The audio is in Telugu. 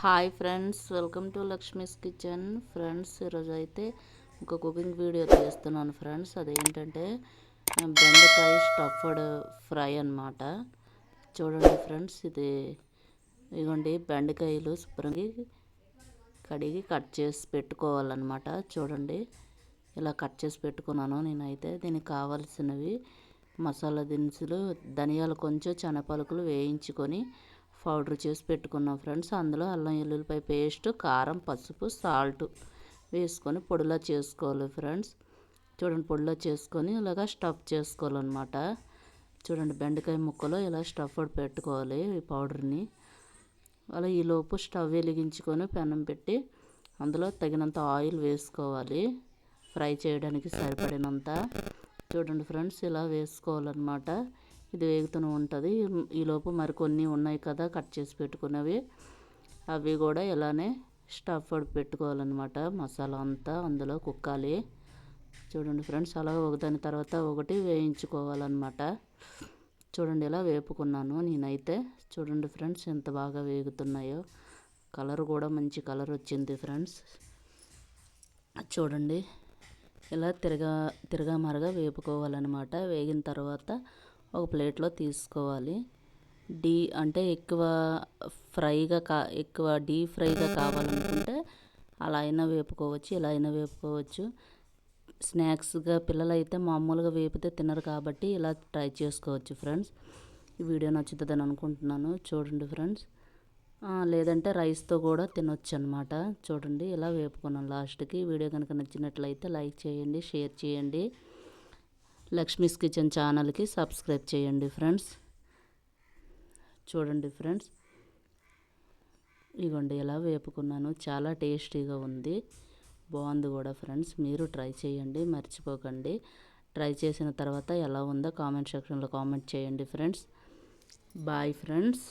Hi friends welcome to Lakshmi's kitchen. Friends ఈరోజు అయితే ఒక కుకింగ్ వీడియో చేస్తున్నాను ఫ్రెండ్స్. అదేంటంటే బెండకాయ స్టఫ్డ్ ఫ్రై అన్నమాట. చూడండి ఫ్రెండ్స్ ఇది ఇదిగోండి బెండకాయలు శుభ్రంగా కడిగి కట్ చేసి పెట్టుకోవాలన్నమాట. చూడండి ఇలా కట్ చేసి పెట్టుకున్నాను నేనైతే. దీనికి కావాల్సినవి మసాలా దినుసులు ధనియాలు కొంచెం చెనపలుకులు వేయించుకొని పౌడర్ చేసి పెట్టుకున్నాం ఫ్రెండ్స్. అందులో అల్లం ఎల్లుల్లిపాయ పేస్ట్ కారం పసుపు సాల్ట్ వేసుకొని పొడిలా చేసుకోవాలి ఫ్రెండ్స్. చూడండి పొడిలా చేసుకొని ఇలాగా స్టఫ్ చేసుకోవాలన్నమాట. చూడండి బెండకాయ ముక్కలు ఇలా స్టఫ్ పెట్టుకోవాలి ఈ పౌడర్ని. అలా ఈలోపు స్టవ్ వెలిగించుకొని పెనం పెట్టి అందులో తగినంత ఆయిల్ వేసుకోవాలి. ఫ్రై చేయడానికి సరిపడినంత. చూడండి ఫ్రెండ్స్ ఇలా వేసుకోవాలన్నమాట. ఇది వేగుతూనే ఉంటుంది. ఈలోపు మరికొన్ని ఉన్నాయి కదా కట్ చేసి పెట్టుకున్నవి. అవి కూడా ఇలానే స్టఫ్ పెట్టుకోవాలన్నమాట. మసాలా అంతా అందులో కుక్కాలి. చూడండి ఫ్రెండ్స్ అలా ఒకదాని తర్వాత ఒకటి వేయించుకోవాలన్నమాట. చూడండి ఇలా వేపుకున్నాను నేనైతే. చూడండి ఫ్రెండ్స్ ఎంత బాగా వేగుతున్నాయో. కలర్ కూడా మంచి కలర్ వచ్చింది ఫ్రెండ్స్. చూడండి ఇలా తిరగా తిరగా మరగా వేపుకోవాలన్నమాట. వేగిన తర్వాత ఒక ప్లేట్లో తీసుకోవాలి. డీ అంటే ఎక్కువ ఫ్రైగా కా ఎక్కువ డీప్ ఫ్రైగా కావాలనుకుంటే అలా అయినా వేపుకోవచ్చు ఇలా అయినా వేపుకోవచ్చు. స్నాక్స్గా పిల్లలు అయితే మామూలుగా వేపితే తినరు కాబట్టి ఇలా ట్రై చేసుకోవచ్చు ఫ్రెండ్స్. ఈ వీడియో నచ్చుతుందని అనుకుంటున్నాను. చూడండి ఫ్రెండ్స్. లేదంటే రైస్తో కూడా తినొచ్చు అనమాట చూడండి ఇలా వేపుకున్నాను లాస్ట్కి. వీడియో కనుక నచ్చినట్లయితే లైక్ చేయండి షేర్ చేయండి. లక్ష్మీస్ కిచెన్ ఛానల్కి సబ్స్క్రైబ్ చేయండి ఫ్రెండ్స్. చూడండి ఫ్రెండ్స్. ఇగోండి ఎలా వేపుకున్నాను చాలా టేస్టీగా ఉంది. బాగుంది కూడా ఫ్రెండ్స్. మీరు ట్రై చేయండి మర్చిపోకండి. ట్రై చేసిన తర్వాత ఎలా ఉందో కామెంట్ సెక్షన్లో కామెంట్ చేయండి ఫ్రెండ్స్. Bye friends.